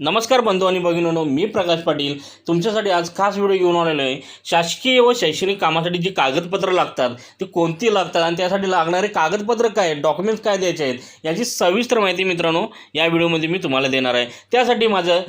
नमस्कार बंधू आणि भगिनीनो मी प्रकाश पाटील. तुमच्यासाठी आज खास व्हिडिओ घेऊन आलेलो आहे. शासकीय व शैक्षणिक कामासाठी जी कागदपत्रं लागतात ती कोणती लागतात आणि त्यासाठी लागणारे कागदपत्र काय आहेत डॉक्युमेंट्स काय द्यायचे आहेत याची सविस्तर माहिती मित्रांनो या व्हिडिओमध्ये मी तुम्हाला देणार आहे. त्यासाठी माझं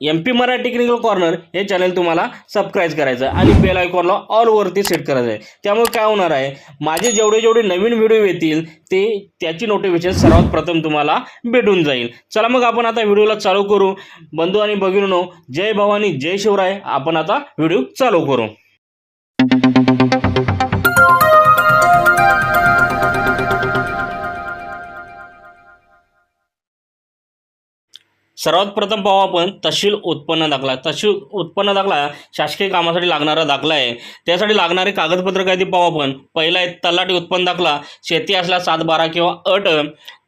M P Marathi technical corner हे चॅनल तुम्हाला सबस्क्राईब करायचं आणि बेल आयकॉनला ऑलवरती सेट करायचं आहे. त्यामुळे काय होणार आहे? माझे जेवढे जेवढे नवीन व्हिडिओ येतील ते त्याची नोटिफिकेशन सर्वात प्रथम तुम्हाला भेटून जाईल. चला मग आपण आता व्हिडिओला चालू करू. बंधू आणि भगिनीनो जय भवानी जय शिवराय. आपण आता व्हिडिओ चालू करू. सर्वात प्रथम पाहू आपण तहसील उत्पन्न दाखला. तहसील उत्पन्न दाखला शासकीय कामासाठी लागणारा दाखला आहे. त्यासाठी लागणारे कागदपत्र काय ते पाहू आपण. पहिला आहे तलाठी उत्पन्न दाखला. शेती असला सात बारा किंवा अट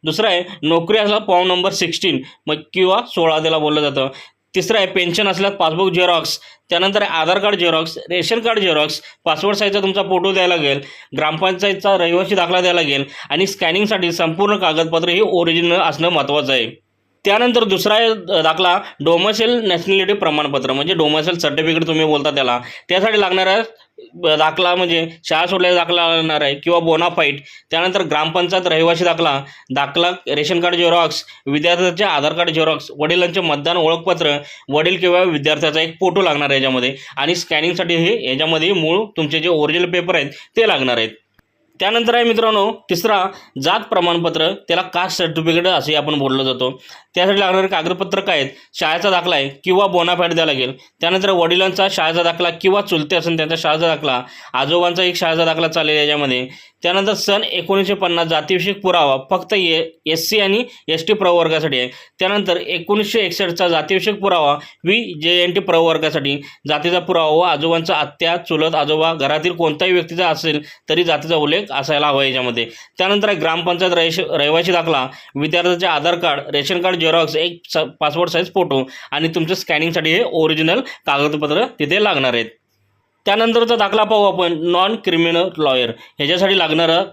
दुसरा आहे नोकरी असला फॉर्म नंबर सिक्स्टीन मग किंवा सोळा त्याला बोललं जातं. तिसरं आहे पेन्शन असल्यास पासबुक झेरॉक्स त्यानंतर Aadhaar card xerox ration card xerox passport साईजचा तुमचा फोटो द्यायला लागेल. ग्रामपंचायतचा रहिवासी दाखला द्यायला लागेल. आणि स्कॅनिंगसाठी संपूर्ण कागदपत्र हे ओरिजिनल असणं महत्त्वाचं आहे. त्यानंतर दुसरा आहे दाखला डोमसेल नॅशनॅलिटी प्रमाणपत्र. म्हणजे डोमसेल सर्टिफिकेट तुम्ही बोलता त्याला. त्यासाठी लागणारा दाखला म्हणजे शाळा सोडल्याचा दाखला लागणार आहे किंवा बोनाफाईट त्यानंतर ग्रामपंचायत रहिवासी दाखला दाखला रेशन कार्ड झेरॉक्स विद्यार्थ्याचे आधार कार्ड झेरॉक्स वडिलांचे मतदान ओळखपत्र वडील किंवा विद्यार्थ्याचा एक फोटो लागणार आहे याच्यामध्ये. आणि स्कॅनिंगसाठी हे याच्यामध्ये मूळ तुमचे जे ओरिजिनल पेपर आहेत ते लागणार आहेत. त्यानंतर आहे मित्रांनो तिसरा जात प्रमाणपत्र त्याला कास्ट सर्टिफिकेट असे आपण बोललं जातो. त्यासाठी लागणारे कागदपत्र काय आहेत? शाळेचा दाखला आहे किंवा बोनाफाईड द्यावा लागेल. त्यानंतर वडिलांचा शाळेचा दाखला किंवा चुलते असेल त्यांचा शाळेचा दाखला. आजोबांचा एक शाळेचा दाखला चालेल याच्यामध्ये. त्यानंतर सन एकोणीसशे पन्नास जातीविषयक पुरावा फक्त ए एस सी आणि एस टी प्रवर्गासाठी आहे. त्यानंतर एकोणीसशे एकसष्टचा जातीविषयक पुरावा व्ही जे एन टी प्रवर्गासाठी. जातीचा पुरावा व आजोबांचा आत्या चुलत आजोबा घरातील कोणत्याही व्यक्तीचा असेल तरी जातीचा उल्लेख असायला हवा याच्यामध्ये. त्यानंतर आहे ग्रामपंचायत रहिश रहिवासी दाखला. विद्यार्थ्याचे Aadhaar card ration card xerox एक स पासपोर्ट साईज फोटो आणि तुमच्या स्कॅनिंगसाठी हे ओरिजिनल कागदपत्र तिथे लागणार आहेत. त्यानंतरचा दाखला पाहू आपण. नॉन क्रिमिनल लॉयर ह्याच्यासाठी लागणारं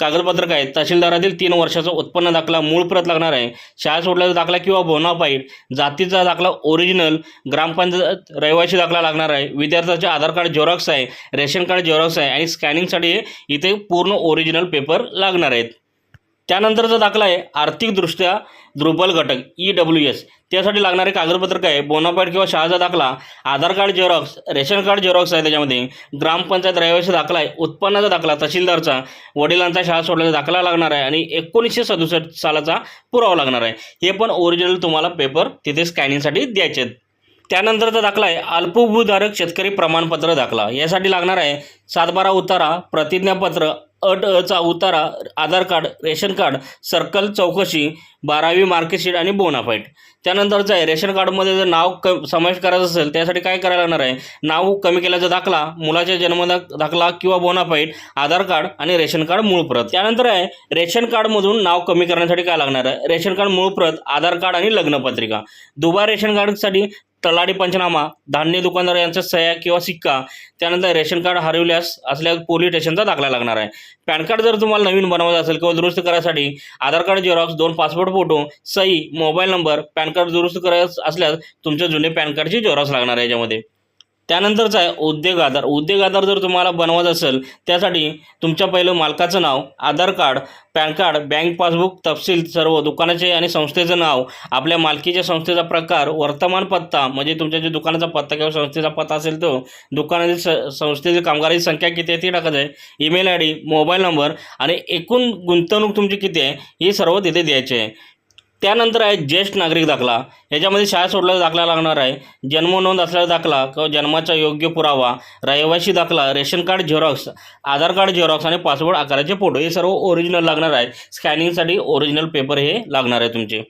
कागदपत्र काय तहसीलदारातील तीन वर्षाचा उत्पन्न दाखला मूळ प्रत लागणार आहे. शाळा सोडल्याचा दाखला किंवा बोनापाईट जातीचा दाखला ओरिजिनल ग्रामपंचायत रहिवासी दाखला लागणार आहे. विद्यार्थ्याचे आधार कार्ड झेरॉक्स आहे रेशन कार्ड झेरॉक्स आहे आणि स्कॅनिंगसाठी इथे पूर्ण ओरिजिनल पेपर लागणार आहेत. त्यानंतरचा दाखला आहे आर्थिकदृष्ट्या दुर्बल घटक ई डब्ल्यू एस त्यासाठी लागणारे कागदपत्र काय बोनाफाईड किंवा शाळेचा दाखला Aadhaar card xerox ration card xerox आहे त्याच्यामध्ये. ग्रामपंचायत रहिवासी दाखला आहे उत्पन्नाचा दाखला तहसीलदारचा वडिलांचा शाळा सोडल्याचा दाखला लागणार आहे आणि एकोणीसशे सदुसष्ट सालाचा पुरावा लागणार आहे. हे पण ओरिजिनल तुम्हाला पेपर तिथे स्कॅनिंगसाठी द्यायचे आहेत. त्यानंतरचा दाखला आहे अल्पभूधारक शेतकरी प्रमाणपत्र दाखला. यासाठी लागणार आहे सातबारा उतारा प्रतिज्ञापत्र अट अचा उतारा Aadhaar card ration card circle चौकशी बारावी मार्कशीट आणि बोनाफाईट. त्यानंतरचं आहे रेशन कार्डमध्ये जर नाव क समावेश करायचं असेल त्यासाठी काय करायला लागणार आहे? नाव कमी केल्याचा दाखला मुलाच्या जन्मदा दाखला किंवा बोनाफाईट आधार कार्ड आणि रेशन कार्ड मूळ प्रत. त्यानंतर आहे रेशन कार्डमधून नाव कमी करण्यासाठी काय लागणार आहे? रेशन कार्ड मूळ प्रत आधार कार्ड आणि लग्नपत्रिका. दुबार रेशन कार्डसाठी तलाडी पंचनामा धान्य दुकानदार यांचा सह्या किंवा सिक्का त्यानंतर रेशन कार्ड हरवल्यास असल्यास पोलीस स्टेशनचा दाखला लागणार आहे. पॅन कार्ड जर तुम्हाला नवीन बनवायचं असेल किंवा दुरुस्त करायसाठी आधार कार्ड झेरॉक्स दोन पासपोर्ट फोटो सही मोबाईल नंबर पॅन कार्ड दुरुस्त करायचं असल्यास तुमच्या जुने पॅन कार्डची झेरॉक्स लागणार आहे याच्यामध्ये. त्यानंतरचा आहे उद्योग आधार. उद्योग आधार जर तुम्हाला बनवायचं असेल त्यासाठी तुमच्या पहिलं मालकाचं नाव Aadhaar card PAN card bank passbook तपशील सर्व दुकानाचे आणि संस्थेचं नाव आपल्या मालकीच्या संस्थेचा प्रकार वर्तमान पत्ता म्हणजे तुमच्या जे दुकानाचा पत्ता किंवा संस्थेचा पत्ता असेल तो दुकानातील स संस्थेतील कामगाराची संख्या किती आहे ती टाकायचं आहे. Email I D mobile number आणि एकूण गुंतवणूक तुमची किती आहे हे सर्व तिथे द्यायचे आहे. त्यानंतर आहे ज्येष्ठ नागरिक दाखला. ह्याच्यामध्ये शाळा सोडल्याचा दाखला लागणार आहे. जन्म नोंद असलेला दाखला किंवा जन्माचा योग्य पुरावा रहिवासी दाखला ration card xerox Aadhaar card xerox आणि पासपोर्ट आकाराचे फोटो हे सर्व ओरिजिनल लागणार आहे. स्कॅनिंगसाठी ओरिजिनल पेपर हे लागणार आहे तुमचे.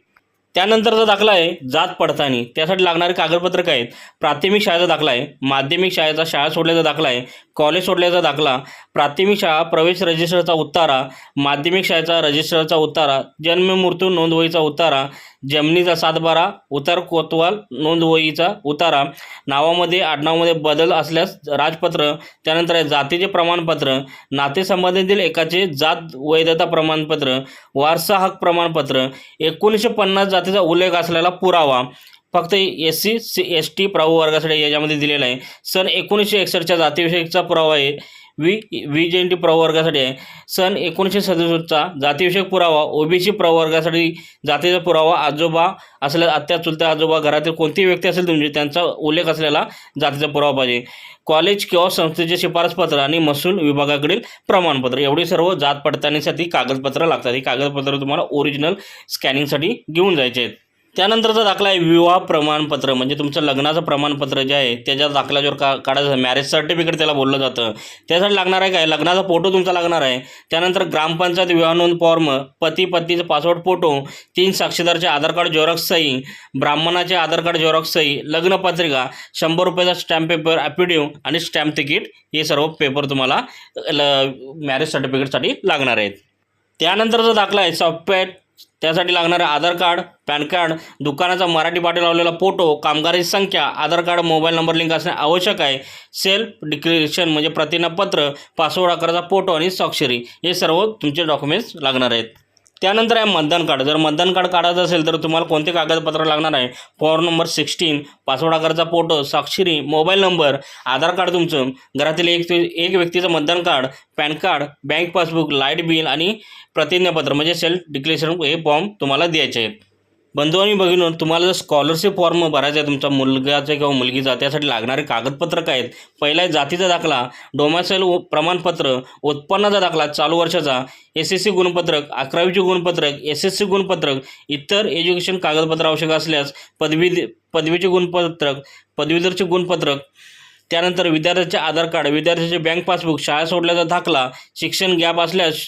त्यानंतरचा दाखला आहे जात पडताळणी. त्यासाठी लागणारे कागदपत्र काय आहेत. प्राथमिक शाळेचा दाखला आहे. माध्यमिक शाळेचा शाळा सोडल्याचा दाखला आहे. कॉलेज सोडल्याचा दाखला. प्राथमिक शाळा प्रवेश रजिस्टरचा उतारा. माध्यमिक शाळेचा रजिस्टरचा उतारा. जन्म मृत्यू नोंदवहीचा उतारा. जमिनीचा सातबारा उतार कोतवाल नोंदवहीचा उतारा नावामध्ये आडनावामध्ये बदल असल्यास राजपत्र त्यानंतर आहे जातीचे प्रमाणपत्र नातेसंबंधीतील एकाचे जात वैधता प्रमाणपत्र वारसा हक प्रमाणपत्र एकोणीसशे पन्नास जातीचा उल्लेख असलेला पुरावा फक्त S C C S T प्रवर्गासाठी याच्यामध्ये दिलेला आहे. सन एकोणीसशे एकसष्टच्या जातीविषयकचा पुरावा आहे. V V J N T प्रवर्गासाठी आहे. सन एकोणीसशे सदुसष्टचा जातीविषयक पुरावा ओबीसी प्रवर्गासाठी जातीचा पुरावा आजोबा असलेल्या आत्या चुलत्या आजोबा घरातील कोणतीही व्यक्ती असेल तुमची त्यांचा उल्लेख असलेला जातीचा पुरावा पाहिजे. कॉलेज किंवा संस्थेचे शिफारसपत्र आणि महसूल विभागाकडील प्रमाणपत्र एवढी सर्व जात पडताळणीसाठी कागदपत्र लागतात. ही कागदपत्र तुम्हाला ओरिजिनल स्कॅनिंगसाठी घेऊन जायचे आहेत. त्यानंतरचा दाखला आहे विवाह प्रमाणपत्र. म्हणजे तुमचं लग्नाचं प्रमाणपत्र जे आहे त्याच्या दाखल्यावर का काढायचं मॅरेज सर्टिफिकेट त्याला बोललं जातं. त्यासाठी लागणार आहे काय? लग्नाचा फोटो तुमचा लागणार आहे. त्यानंतर ग्रामपंचायत विवाह नोंद फॉर्म पती पत्नीचा पासपोर्ट फोटो तीन साक्षीदारचे आधार कार्ड झेरॉक्स सही ब्राह्मणाचे आधार कार्ड झेरॉक्स सही लग्नपत्रिका शंभर रुपयाचा स्टॅम्प पेपर ॲपिडिव आणि स्टॅम्प तिकीट हे सर्व पेपर तुम्हाला ल मॅरेज सर्टिफिकेटसाठी लागणार आहेत. त्यानंतरचा दाखला आहे सॉफ्टवेअर त्यासाठी लागणारं आधार कार्ड पॅन कार्ड दुकानाचा मराठी पाटी लावलेला फोटो कामगाराची संख्या Aadhaar card mobile number link असणे आवश्यक आहे. सेल्फ डिक्लेरेशन म्हणजे प्रतिज्ञापत्र पासवर्ड आकाराचा फोटो आणि स्वाक्षरी. हे सर्व तुमचे डॉक्युमेंट्स लागणार आहेत. त्यानंतर आहे मतदान कार्ड. जर मतदान कार्ड काढायचं असेल तर तुम्हाला कोणते कागदपत्र लागणार आहे? फॉर्म नंबर सिक्स्टीन पासवर्ड आकारचा फोटो स्वाक्षरी मोबाईल नंबर आधार कार्ड तुमचं घरातील एक एक व्यक्तीचं मतदान card PAN card bank passbook light bill आणि प्रतिज्ञापत्र म्हणजे सेल्फ डिक्लेरेशन हे फॉर्म तुम्हाला द्यायचे आहेत. बंधू आणि बघिनो तुम्हाला जर स्कॉलरशिप फॉर्म भरायचा आहे तुमचा मुलगाचा किंवा मुलगीचा त्यासाठी लागणारे कागदपत्र काय आहेत? पहिला आहे जातीचा दाखला डोमॅसाईल प्रमाणपत्र उत्पन्नाचा दाखला चालू वर्षाचा एस एस सी गुणपत्रक अकरावीचे गुणपत्रक एस एस सी गुणपत्रक इतर एज्युकेशन कागदपत्र आवश्यक असल्यास पदवी पदवीचे गुणपत्रक पदवीधरचे गुणपत्रक त्यानंतर विद्यार्थ्याचे आधार कार्ड विद्यार्थ्याचे बँक पासबुक शाळा सोडल्याचा दाखला शिक्षण गॅप असल्यास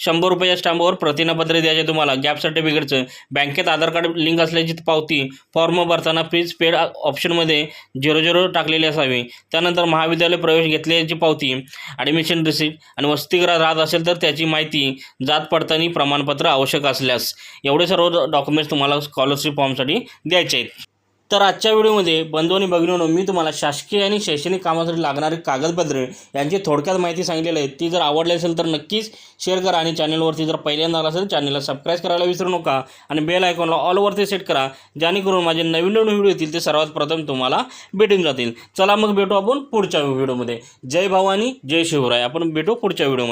शंभर रुपयाच्या स्टॅम्पवर प्रतिज्ञापत्र द्यायचे तुम्हाला. गॅप सर्टिफिकेटचं. बँकेत आधार कार्ड लिंक असल्याची पावती फॉर्म भरताना फीज पेड ऑप्शनमध्ये झिरो झिरो टाकलेली असावी. त्यानंतर महाविद्यालय प्रवेश घेतल्याची पावती ॲडमिशन रिसिप्ट आणि वसतिगृहात राहत असेल तर त्याची माहिती जात पडताना प्रमाणपत्र आवश्यक असल्यास. एवढे सर्व डॉक्युमेंट्स तुम्हाला स्कॉलरशिप फॉर्मसाठी द्यायचे आहेत. तर आजच्या व्हिडिओमध्ये बंधू आणि भगिनीनो मी तुम्हाला शासकीय आणि शैक्षणिक कामासाठी लागणारे कागदपत्रे यांची थोडक्यात माहिती सांगितलेली आहे. ती जर आवडली असेल तर नक्कीच शेअर करा आणि चॅनलवरती जर पहिल्यांदा आला असेल चॅनलला सबस्क्राईब करायला विसरू नका आणि बेल आयकॉनला ऑलवरती सेट करा जेणेकरून माझे नवीन नवीन व्हिडिओ येतील ते सर्वात प्रथम तुम्हाला भेटून जातील. चला मग भेटू आपण पुढच्या व्हिडिओमध्ये. जय भवानी जय शिवराय. आपण भेटू पुढच्या व्हिडिओमध्ये.